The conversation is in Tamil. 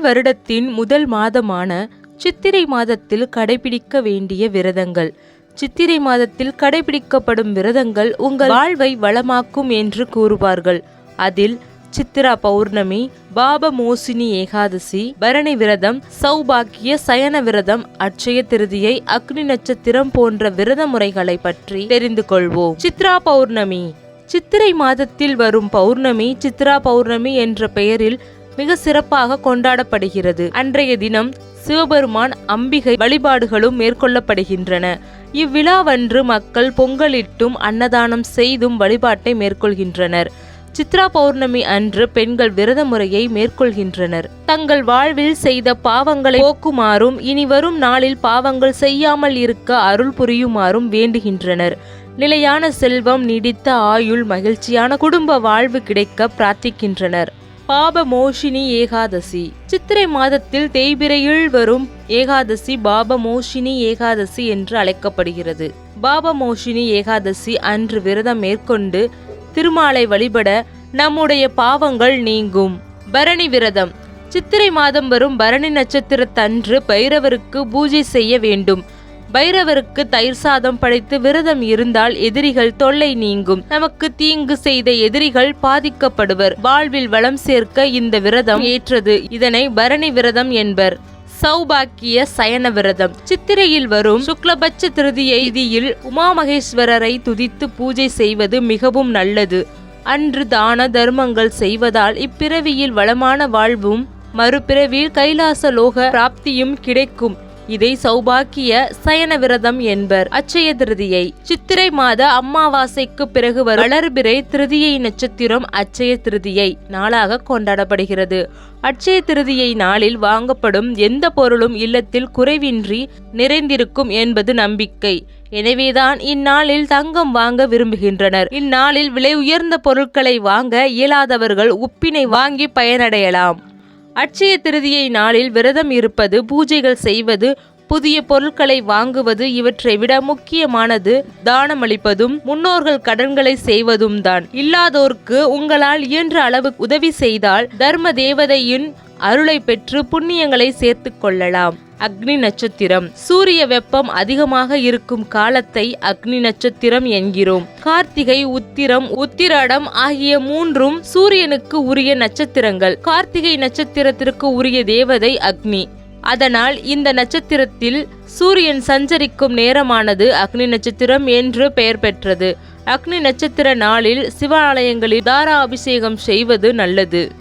வருடத்தின் முதல் மாதமான சித்திரை மாதத்தில் கடைபிடிக்க வேண்டிய விரதங்கள். சித்திரை மாதத்தில் கடைபிடிக்கப்படும் விரதங்கள் உங்கள் வாழ்வை வளமாக்கும் என்று கூறுவார்கள். அதில் சித்திரா பௌர்ணமி பாப மோசினி ஏகாதசி பரணி விரதம் சௌபாக்கிய சயன விரதம் அட்சய திருதியை அக்னி நட்சத்திரம் போன்ற விரத முறைகளை பற்றி தெரிந்து கொள்வோம். சித்ரா பௌர்ணமி. சித்திரை மாதத்தில் வரும் பௌர்ணமி சித்ரா பௌர்ணமி என்ற பெயரில் மிக சிறப்பாக கொண்டாடப்படுகிறது. அன்றைய தினம் சிவபெருமான் அம்பிகை வழிபாடுகளும் மேற்கொள்ளப்படுகின்றன. இவ்விழாவன்று மக்கள் பொங்கலிட்டும் அன்னதானம் செய்தும் வழிபாட்டை மேற்கொள்கின்றனர். சித்ரா பௌர்ணமி அன்று பெண்கள் விரத முறையை மேற்கொள்கின்றனர். தங்கள் வாழ்வில் செய்த பாவங்களை போக்குமாறும் இனி வரும் நாளில் பாவங்கள் செய்யாமல் இருக்க அருள் புரியுமாறும் வேண்டுகின்றனர். நிலையான செல்வம் நீடித்த ஆயுள் மகிழ்ச்சியான குடும்ப வாழ்வு கிடைக்க பிரார்த்திக்கின்றனர். பாப மோஷினி ஏகாதசி. சித்திரை மாதத்தில் தேய்பிரையில் வரும் ஏகாதசி பாப மோஷினி ஏகாதசி என்று அழைக்கப்படுகிறது. பாப மோஷினி ஏகாதசி அன்று விரதம் மேற்கொண்டு திருமாலை வழிபட நம்முடைய பாவங்கள் நீங்கும். பரணி விரதம். சித்திரை மாதம் வரும் பரணி நட்சத்திரத்தன்று பைரவருக்கு பூஜை செய்ய வேண்டும். பைரவருக்கு தயிர் சாதம் படைத்து விரதம் இருந்தால் எதிரிகள் தொல்லை நீங்கும். நமக்கு தீங்கு செய்த எதிரிகள் பாதிக்கப்படுவர். வாழ்வில் வளம் சேர்க்க இந்த விரதம் ஏற்றது. இதனை பரணி விரதம் என்பர். சௌபாக்கிய சயன விரதம். சித்திரையில் வரும் சுக்லபட்ச திருதியை திதியில் உமா மகேஸ்வரரை துதித்து பூஜை செய்வது மிகவும் நல்லது. அன்று தான தர்மங்கள் செய்வதால் இப்பிறவியில் வளமான வாழ்வும் மறுபிறவியில் கைலாச லோக பிராப்தியும் கிடைக்கும். இதை சௌபாக்கிய சயன விரதம் என்பர். அச்சய திருதியை. சித்திரை மாத அம்மாவாசைக்கு பிறகு வரும் வளர்பிறை திருதியை நட்சத்திரம் அச்சய திருதியை நாளாக கொண்டாடப்படுகிறது. அட்சய திருதியை நாளில் வாங்கப்படும் எந்த பொருளும் இல்லத்தில் குறைவின்றி நிறைந்திருக்கும் என்பது நம்பிக்கை. எனவேதான் இந்நாளில் தங்கம் வாங்க விரும்புகின்றனர். இந்நாளில் விலை உயர்ந்த பொருட்களை வாங்க இயலாதவர்கள் உப்பினை வாங்கி பயனடையலாம். அட்சய திருதியை நாளில் விரதம் இருப்பது பூஜைகள் செய்வது புதிய பொருட்களை வாங்குவது இவற்றை விட முக்கியமானது. தானமளிப்பதும் முன்னோர்கள் கடன்களை செய்வதும் தான். இல்லாதோர்க்கு உங்களால் இயன்ற அளவு உதவி செய்தால் தர்ம தேவதையின் அருளை பெற்று புண்ணியங்களை சேர்த்து கொள்ளலாம். அக்னி நட்சத்திரம். சூரிய வெப்பம் அதிகமாக இருக்கும் காலத்தை அக்னி நட்சத்திரம் என்கிறோம். கார்த்திகை உத்திரம் உத்திராடம் ஆகிய மூன்றும் சூரியனுக்கு உரிய நட்சத்திரங்கள். கார்த்திகை நட்சத்திரத்திற்கு உரிய தேவதை அக்னி. அதனால் இந்த நட்சத்திரத்தில் சூரியன் சஞ்சரிக்கும் நேரமானது அக்னி நட்சத்திரம் என்று பெயர் பெற்றது. அக்னி நட்சத்திர நாளில் சிவாலயங்களில் தாரா அபிஷேகம் செய்வது நல்லது.